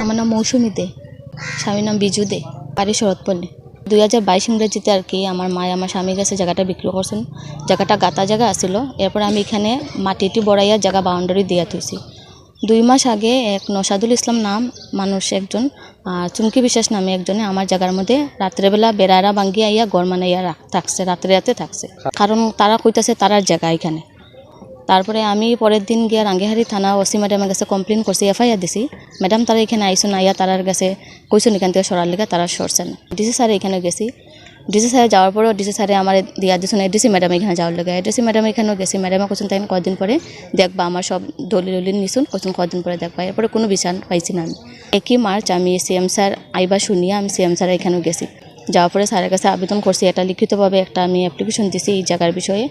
আমার নাম মৌসুমি দে। স্বামীর নাম বিজু দে। বাড়ি শরৎপল্লী। দুই হাজার বাইশ ইংরেজিতে আর কি আমার মায় আমার স্বামীর কাছে জায়গাটা বিক্রি করছেন। জায়গাটা গাতা জায়গা আছিল। এরপর আমি এখানে মাটিটি বড়াইয়া জায়গা বাউন্ডারি দিয়া থুইছি দুই মাস আগে এক নসাদুল ইসলাম নাম মানুষ একজন, আর চুমকি বিশ্বাস নামে একজনে আমার জায়গার মধ্যে রাত্রেবেলা বেড়ারা ভাঙ্গিয়া আইয়া গড় মানাইয়া থাকছে, রাত্রে রাতে থাকছে। কারণ তারা কইতাছে তারার জায়গা এখানে। তারপরে আমি পরের দিন গিয়া রাঙ্গিহারি থানা ওসি ম্যাডামের কাছে কমপ্লেন করছি এফআইআর দিছি। ম্যাডাম তারা এখানে আইসুন আইয়া তারার কাছে কইসুন এখান থেকে সরার লেগে তারা সরছেন। ডিসি স্যার এখানে গেছি। ডিসি স্যারে যাওয়ার পরেও ডিসি স্যারে আমার দিয়া দিয়েছেন ডিসি ম্যাডাম এখানে যাওয়ার লেগে। ডিসি ম্যাডাম এখানেও গেছি। ম্যাডামে কোথাও তাই কদিন পরে দেখবা, আমার সব দলিল উলিল নিছুন কোথাও কদিন পরে দেখবা। এরপরে কোনো বিচার পাইছি না আমি। একই মার্চ আমি সিএম স্যার আইবা শুনিয়া আমি সিএম স্যার এখানেও গেছি। যাওয়ার পরে স্যারের কাছে আবেদন করছি। এটা লিখিতভাবে একটা আমি অ্যাপ্লিকেশন দিছি এই জায়গার বিষয়ে।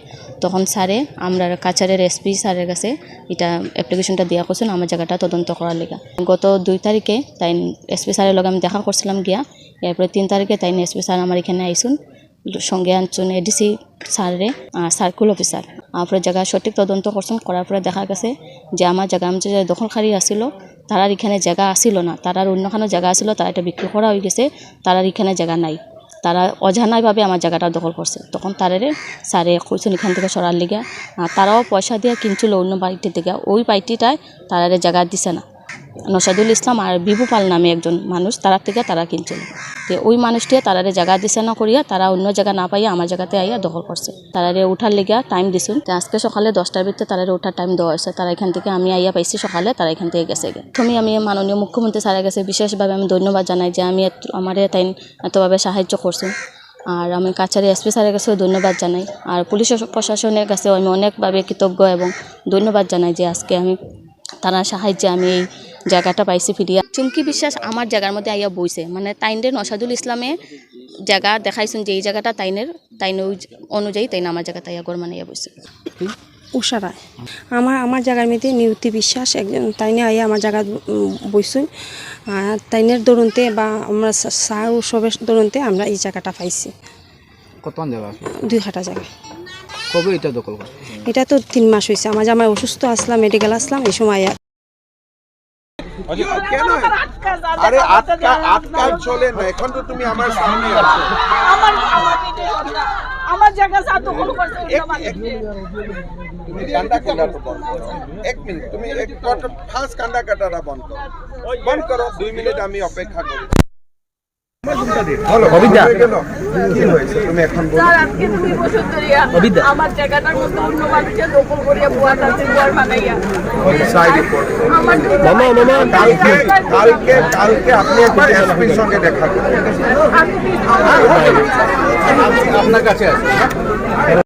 তখন স্যারে আমরা কাছারের এসপি স্যারের কাছে এটা অ্যাপ্লিকেশনটা দেওয়া করছেন আমার জায়গাটা তদন্ত করার লেগা। গত দুই তারিখে তাই এসপি স্যারের লগে আমি দেখা করছিলাম গিয়া। এরপরে তিন তারিখে তাই এসপি স্যার আমার এখানে আইসুন। সঙ্গে আনছুন এডিসি স্যারে সার্কুল অফিসার তারপরে জায়গা সঠিক তদন্ত করছেন করার পরে দেখা গেছে যে আমার জায়গা, আমি যে দখলকারী আসিল, তারার এখানে জায়গা আসিল না। তারার অন্যখানে জায়গা আসিল, তারা এটা বিক্রি করা হয়ে গেছে, তারার এখানে জায়গা নাই। তারা অজানাইভাবে আমার জায়গাটা দখল করছে। তখন তারারে স্যারে কইছেন এখান থেকে সরার লিগে। তারাও পয়সা দিয়ে কিনছিল অন্য বাড়িটি থেকে ওই বাড়িটিটায় তারারে জায়গা দিছে না। নসাদুল ইসলাম আর বিভু পাল নামে একজন মানুষ তারার থেকে তারা কিনছিল। তো ওই মানুষটি তারারে জায়গা দিছে না করিয়া তারা অন্য জায়গা না পাইয়া আমার জায়গাতে আইয়া দখল করছে। তারারে উঠার লেগিয়া টাইম দিছুন। তো আজকে সকালে দশটার ভিতরে তারারে উঠার টাইম দেওয়া হয়েছে। তারা এখান থেকে আমি আইয়া পাইছি সকালে, তারা এখান থেকে গেছে প্রথমে আমি মাননীয় মুখ্যমন্ত্রী স্যারের কাছে বিশেষভাবে আমি ধন্যবাদ জানাই যে আমি আমারে তাই এতভাবে সাহায্য করছেন। আর আমি কাছারি এসপি স্যারের কাছেও ধন্যবাদ জানাই। আর পুলিশ প্রশাসনের কাছেও আমি অনেকভাবে কৃতজ্ঞ এবং ধন্যবাদ জানাই যে আজকে আমি তারা সাহায্যে আমি এই জায়গাটা পাইছি ফিরিয়া। চুমকি বিশ্বাস আমার জায়গার মধ্যে আইয়া বইছে। মানে তাইনের নসাদুল ইসলামে জায়গা দেখাইছেন যে এই জায়গাটা তাইনের তাইন অনুযায়ী তাইন আমার জায়গাতে আইয়া গড় মানাইয়া বইছে। উষা রায়। আমার আমার জায়গার মধ্যে নিয়তি বিশ্বাস একজন তাইনে আইয়া আমার জায়গা বইছুন। আর তাইনের দরুনতে বা আমরা সার উৎসবের দরুনতে আমরা এই জায়গাটা পাইছি। কত জায়গা দুই হাঁটা জায়গা। কবে এটা দখল এটা তো তিন মাস হয়েছে আমার জামাই অসুস্থ আসলাম মেডিকেল আসলাম এই সময় কেন? আরে আটকা আটকা চলে না এখন তো তুমি আমার সামনে আছো। আমার আমার জায়গা করছে। তুমি কাটাটা বন্ধ করো। এক মিনিট তুমি এক ফার্স্ট কান্দা কাটাটা বন্ধ করো। বন্ধ করো দুই মিনিট আমি অপেক্ষা করি। অবিদ্যা। গেল? কি হয়েছে? তুমি এখন স্যার আজকে দুই বছর ধরিয়া আমার জায়গাটার মধ্যে অন্য মানুষের দখল করিয়া বুয়া তাতে বুয়ার বানাইয়া। সাইড রিপোর্ট আমার মামা, মামা, কালকে কালকে কালকে আপনি একবার এসপির সঙ্গে দেখা করুন। আপনার কাছে আছে